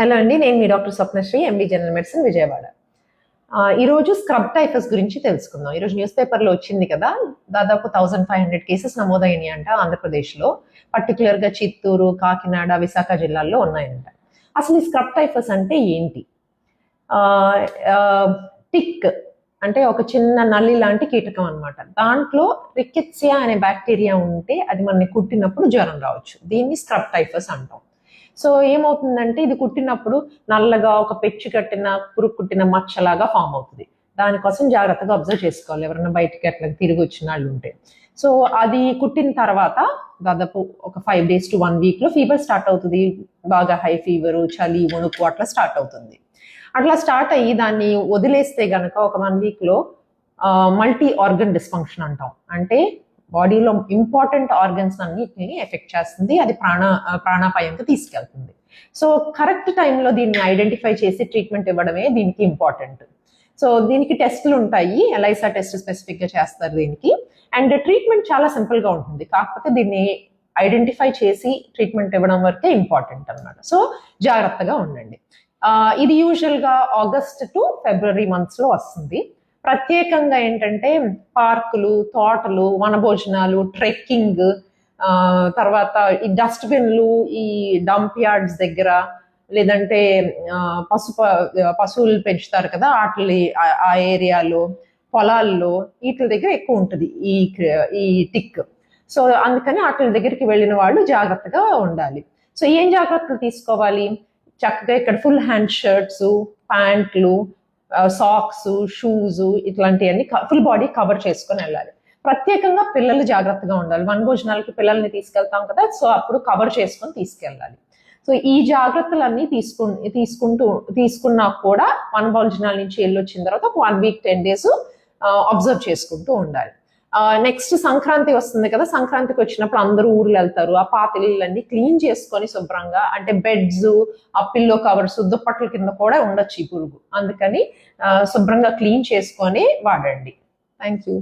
Hello అండి నేను మీ doctor Swapnasri MB general medicine Vijayawada. ఈరోజు స్క్రబ్ టైఫస్ గురించి తెలుసుకుందాం. ఈరోజు న్యూస్ పేపర్లో వచ్చింది కదా దాదాపు థౌజండ్ ఫైవ్ హండ్రెడ్ కేసెస్ నమోదైనాయి అంట ఆంధ్రప్రదేశ్లో. పర్టికులర్గా చిత్తూరు కాకినాడ విశాఖ జిల్లాల్లో ఉన్నాయంట. అసలు ఈ స్క్రబ్ టైఫస్ అంటే ఏంటి? టిక్ అంటే ఒక చిన్న నల్లి లాంటి కీటకం అన్నమాట. దాంట్లో రికెట్సియా అనే బ్యాక్టీరియా ఉంటే అది మనని కుట్టినప్పుడు జ్వరం రావచ్చు. దీన్ని స్క్రబ్ టైఫస్ అంటాం. సో ఏమవుతుందంటే ఇది కుట్టినప్పుడు నల్లగా ఒక పెచ్చు కట్టిన పురుగు కుట్టిన మచ్చలాగా ఫామ్ అవుతుంది. దానికోసం జాగ్రత్తగా అబ్జర్వ్ చేసుకోవాలి. ఎవరైనా బయటికి అట్లా తిరిగి వచ్చిన వాళ్ళు ఉంటే. సో అది కుట్టిన తర్వాత దాదాపు ఒక ఫైవ్ డేస్ టు వన్ వీక్లో ఫీవర్ స్టార్ట్ అవుతుంది. బాగా హై ఫీవర్ చలి వణుకు అట్లా స్టార్ట్ అవుతుంది. అట్లా స్టార్ట్ అయ్యి దాన్ని వదిలేస్తే గనక ఒక వన్ వీక్లో మల్టీ ఆర్గన్ డిస్ఫంక్షన్ అంటాం. అంటే బాడీలో ఇంపార్టెంట్ ఆర్గన్స్ అన్నిటిని ఎఫెక్ట్ చేస్తుంది. అది ప్రాణ ప్రాణాపాయంకి తీసుకెళ్తుంది. సో కరెక్ట్ టైంలో దీన్ని ఐడెంటిఫై చేసి ట్రీట్మెంట్ ఇవ్వడమే దీనికి ఇంపార్టెంట్. సో దీనికి టెస్టులు ఉంటాయి. ఎలైసా టెస్ట్ స్పెసిఫిక్గా చేస్తారు దీనికి. అండ్ ట్రీట్మెంట్ చాలా సింపుల్గా ఉంటుంది. కాకపోతే దీన్ని ఐడెంటిఫై చేసి ట్రీట్మెంట్ ఇవ్వడం వరకే ఇంపార్టెంట్ అన్నమాట. సో జాగ్రత్తగా ఉండండి. ఇది యూజువల్గా ఆగస్ట్ టు ఫిబ్రవరి మంత్స్లో వస్తుంది. ప్రత్యేకంగా ఏంటంటే పార్కులు తోటలు వనభోజనాలు ట్రెక్కింగ్ తర్వాత ఈ డస్ట్బిన్లు ఈ డంప్ యార్డ్స్ దగ్గర లేదంటే పశు పశువులు పెంచుతారు కదా వాటి ఆ ఏరియాలో పొలాల్లో వీటి దగ్గర ఎక్కువ ఉంటుంది ఈ ఈ టిక్. సో అందుకని వాటి దగ్గరికి వెళ్ళిన వాళ్ళు జాగ్రత్తగా ఉండాలి. సో ఏం జాగ్రత్తలు తీసుకోవాలి? చక్కగా ఇక్కడ ఫుల్ హ్యాండ్ షర్ట్స్ ప్యాంట్లు సాక్స్ షూస్ ఇట్లాంటివన్నీ ఫుల్ బాడీ కవర్ చేసుకొని వెళ్ళాలి. ప్రత్యేకంగా పిల్లలు జాగ్రత్తగా ఉండాలి. వన్ భోజనాలకి పిల్లల్ని తీసుకెళ్తాం కదా సో అప్పుడు కవర్ చేసుకొని తీసుకెళ్ళాలి. సో ఈ జాగ్రత్తలన్నీ తీసుకు తీసుకుంటూ తీసుకున్నా కూడా వన్ భోజనాల నుంచి వెళ్ళి వచ్చిన తర్వాత ఒక one week ten days observe చేసుకుంటూ ఉండాలి. నెక్స్ట్ సంక్రాంతి వస్తుంది కదా సంక్రాంతికి వచ్చినప్పుడు అందరూ ఊర్లు వెళ్తారు. ఆ పాతిళ్ళన్నీ క్లీన్ చేసుకొని శుభ్రంగా అంటే బెడ్స్ ఆ పిల్లో కవర్స్ దుప్పట్ల కింద కూడా ఉండొచ్చు ఈ పురుగు. అందుకని శుభ్రంగా క్లీన్ చేసుకొని వాడండి. Thank you